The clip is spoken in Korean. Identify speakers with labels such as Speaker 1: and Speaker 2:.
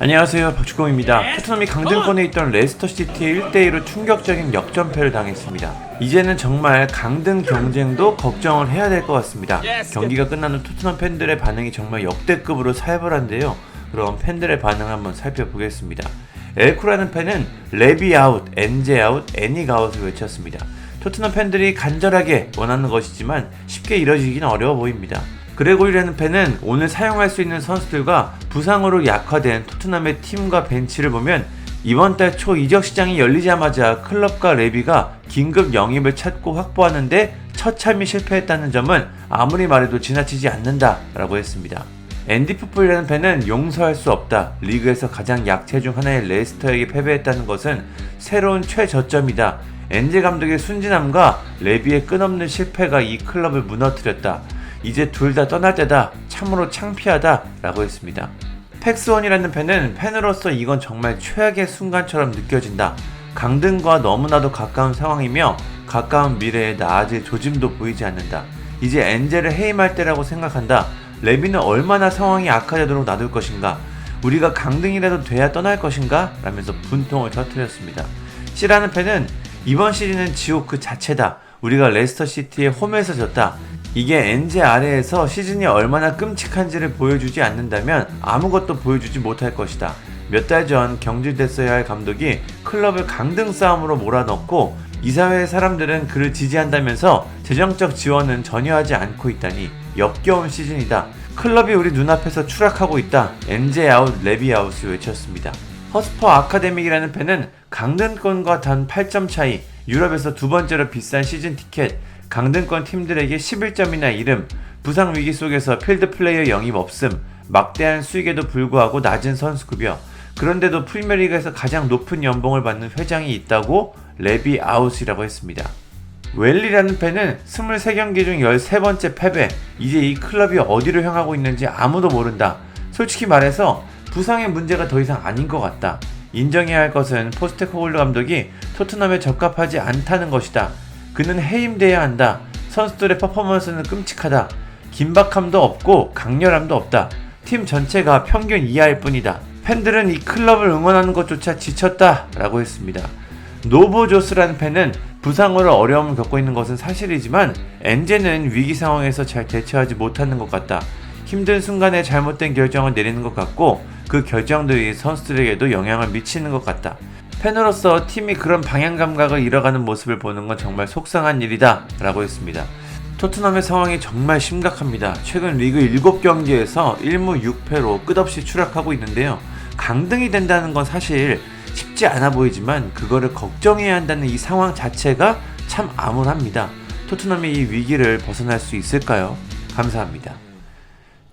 Speaker 1: 안녕하세요 박주공입니다. 토트넘이 강등권에 있던 레스터 시티에 1대1로 충격적인 역전패를 당했습니다. 이제는 정말 강등 경쟁도 걱정을 해야 될 것 같습니다. 경기가 끝난 후 토트넘 팬들의 반응이 정말 역대급으로 살벌한데요. 그럼 팬들의 반응 한번 살펴보겠습니다. 엘코라는 팬은 레비 아웃, 엔제 아웃, 애닉 아웃을 외쳤습니다. 토트넘 팬들이 간절하게 원하는 것이지만 쉽게 이뤄지기는 어려워 보입니다. 그레고리라는 팬은 오늘 사용할 수 있는 선수들과 부상으로 약화된 토트넘의 팀과 벤치를 보면 이번 달 초 이적 시장이 열리자마자 클럽과 레비가 긴급 영입을 찾고 확보하는데 처참히 실패했다는 점은 아무리 말해도 지나치지 않는다라고 했습니다. 앤디 풋볼이라는 팬은 용서할 수 없다. 리그에서 가장 약체 중 하나의 레스터에게 패배했다는 것은 새로운 최저점이다. 엔제 감독의 순진함과 레비의 끝없는 실패가 이 클럽을 무너뜨렸다. 이제 둘 다 떠날 때다. 참으로 창피하다. 라고 했습니다. 팩스원이라는 팬은 팬으로서 이건 정말 최악의 순간처럼 느껴진다. 강등과 너무나도 가까운 상황이며 가까운 미래에 나아질 조짐도 보이지 않는다. 이제 엔젤을 해임할 때라고 생각한다. 레비는 얼마나 상황이 악화되도록 놔둘 것인가? 우리가 강등이라도 돼야 떠날 것인가? 라면서 분통을 터뜨렸습니다. C라는 팬은 이번 시즌은 지옥 그 자체다. 우리가 레스터 시티의 홈에서 졌다. 이게 엔제 아래에서 시즌이 얼마나 끔찍한지를 보여주지 않는다면 아무것도 보여주지 못할 것이다. 몇 달 전 경질됐어야 할 감독이 클럽을 강등 싸움으로 몰아넣고 이사회의 사람들은 그를 지지한다면서 재정적 지원은 전혀 하지 않고 있다니 역겨운 시즌이다. 클럽이 우리 눈앞에서 추락하고 있다. 엔제 아웃, 레비 아웃을 외쳤습니다. 허스퍼 아카데믹이라는 팬은 강등권과 단 8점 차이, 유럽에서 두 번째로 비싼 시즌 티켓, 강등권 팀들에게 11점이나 이름, 부상 위기 속에서 필드 플레이어 영입 없음, 막대한 수익에도 불구하고 낮은 선수급여, 그런데도 프리미어리그에서 가장 높은 연봉을 받는 회장이 있다고 레비 아웃이라고 했습니다. 웰리라는 팬은 23경기 중 13번째 패배, 이제 이 클럽이 어디로 향하고 있는지 아무도 모른다. 솔직히 말해서 부상의 문제가 더 이상 아닌 것 같다. 인정해야 할 것은 포스테코글루 감독이 토트넘에 적합하지 않다는 것이다. 그는 해임돼야 한다. 선수들의 퍼포먼스는 끔찍하다. 긴박함도 없고 강렬함도 없다. 팀 전체가 평균 이하일 뿐이다. 팬들은 이 클럽을 응원하는 것조차 지쳤다. 라고 했습니다. 노보조스라는 팬은 부상으로 어려움을 겪고 있는 것은 사실이지만 엔제는 위기 상황에서 잘 대처하지 못하는 것 같다. 힘든 순간에 잘못된 결정을 내리는 것 같고 그 결정들이 선수들에게도 영향을 미치는 것 같다. 팬으로서 팀이 그런 방향 감각을 잃어가는 모습을 보는 건 정말 속상한 일이다. 라고 했습니다. 토트넘의 상황이 정말 심각합니다. 최근 리그 7경기에서 1무 6패로 끝없이 추락하고 있는데요. 강등이 된다는 건 사실 쉽지 않아 보이지만 그거를 걱정해야 한다는 이 상황 자체가 참 암울합니다. 토트넘이 이 위기를 벗어날 수 있을까요? 감사합니다.